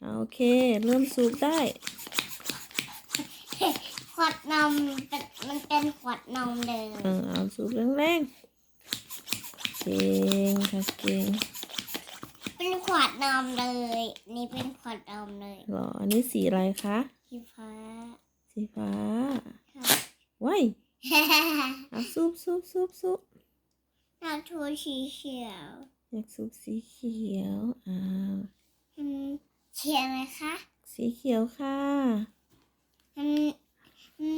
เอาโอเค เริ่มสูบได้ขวดนมเป็นมันเป็นขวดนมเลย เออเอาสูบแรงๆเก่งค่ะเก่งเป็นขวดนมเลย นี่เป็นขวดนมเลยเหรออันนี้สีอะไรคะสีฟ้าสีฟ้าค่ะว้ายเอาสูบสูบสูบสูบน้ำทูสีเขียวอยากสูบสีเขียวอ้าวอืม เขียวไหมคะสีเขียวค่ะอืมอื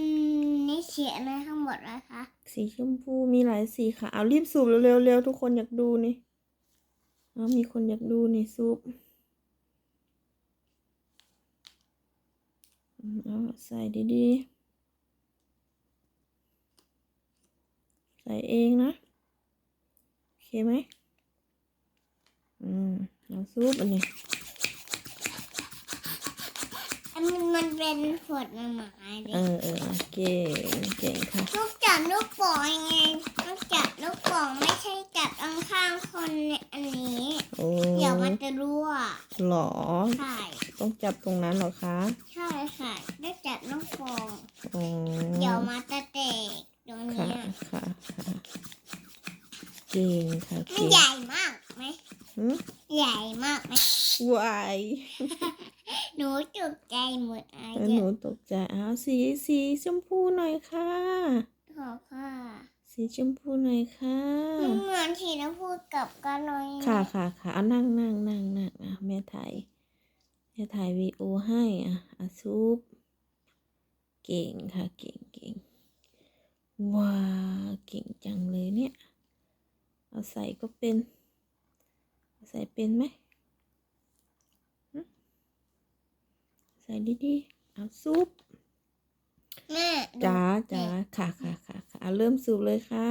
มนี่เขียวไหมทั้งหมดเลยคะสีชมพูมีหลายสีค่ะ เอารีบสูบเร็วๆเร็วทุกคนอยากดูนี่เอามีคนอยากดูนี่สูบอืมเอาใส่ดีๆ ใส่เองนะโอเคไหมอืมเอาสูบอันนี้ อันนี้มันเป็นขวดน้ำหมาเลเอยอเออเก่งเก่งค่ะลูกจับลูกโป่งยังไงลูกจับลูกโป่งไม่ใช่จับข้างๆคนในอันนี้โอ้เดี๋ยวมันจะรั่วหรอใช่ต้องจับตรงนั้นเหรอคะ ใช่ค่ะได้จับลูกโป่งอ๋อเดี๋ยวมาจะแตกตรงค่ะเนี้ยค่ะค่ะเก่งค่ะมันเก่งใหญ่มากไหมหืมใหญ่มากไหมวาย หนูตกใจหมดอาแล้วยุหนูตกใจอ้าวสีสีชมพูหน่อยค่ะ ขอค่ะสีชมพูหน่อยค่ะ มันเหมือนที่เราพูดกับกันเลยค่ะค่ะค่ะเอานั่งนั่งนั่งนั่งอะแม่ถ่ายแม่ถ่ายวีโอให้อะอะซุปเก่งค่ะ เก่งเก่งว้าเก่งจังเลยเนี่ย เอาใส่ก็เป็น เอาใส่เป็นไหม ใส่ดีๆเอาซุปแม่ดูจ้าจ้าค่ะค่ะค่ะค่ะเอาเริ่มสูบเลยค่ะ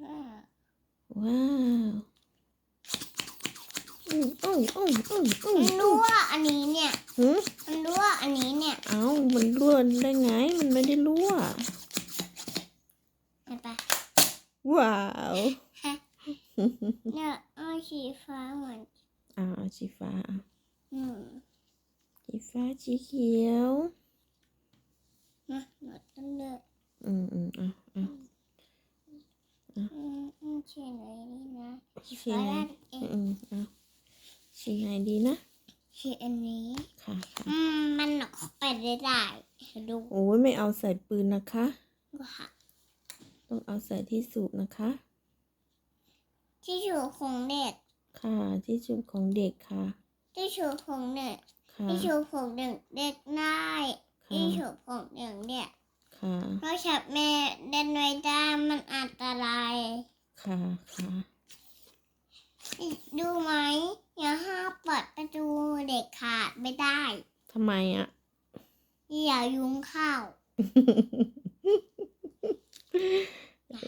แม่ว้าวอืมอืมอืมอืมอืมมันรั่วอันนี้เนี่ย หืมมันรั่วอันนี้เนี่ยเอ้ามันรั่วได้ไง มันไม่ได้รั่ว เห็นปะว้าวเนี่ยเอาสีฟ้าเหมือนอ่าเอาสีฟ้าอะอืม สีฟ้าสีเขียวนะหนูต้องเลือกอืมอืมอะอะอืมอืมสีไหนนี่นะสีสีฟ้าไหนด้านเองอืมอะสีไหนดีนะสีอันนี้ค่ะค่ะอืมมันหนอกไปได้ได้ดูโอ้ยไม่เอาใส่ปืนนะคะค่ะต้องเอาใส่ที่สูบนะคะ ที่ชูของเด็กค่ะที่สูบของเด็กค่ะที่ชูของเด็ก ค่ะที่ชูของเด็กเด็กได้ค่ะที่ชูของเด็กเด็กค่ะเพราะฉับแม่เดินไว้ได้มันอันตรายค่ะค่ะดูไหมอย่าห้ามเปิดประตูเด็กขาดไม่ได้ทำไมอะอย่ายุงเข้า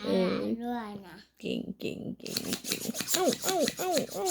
เออด้วยนะเก่งเก่งเก่งเก่งเอ้าเอ้าเอ้าเอ้า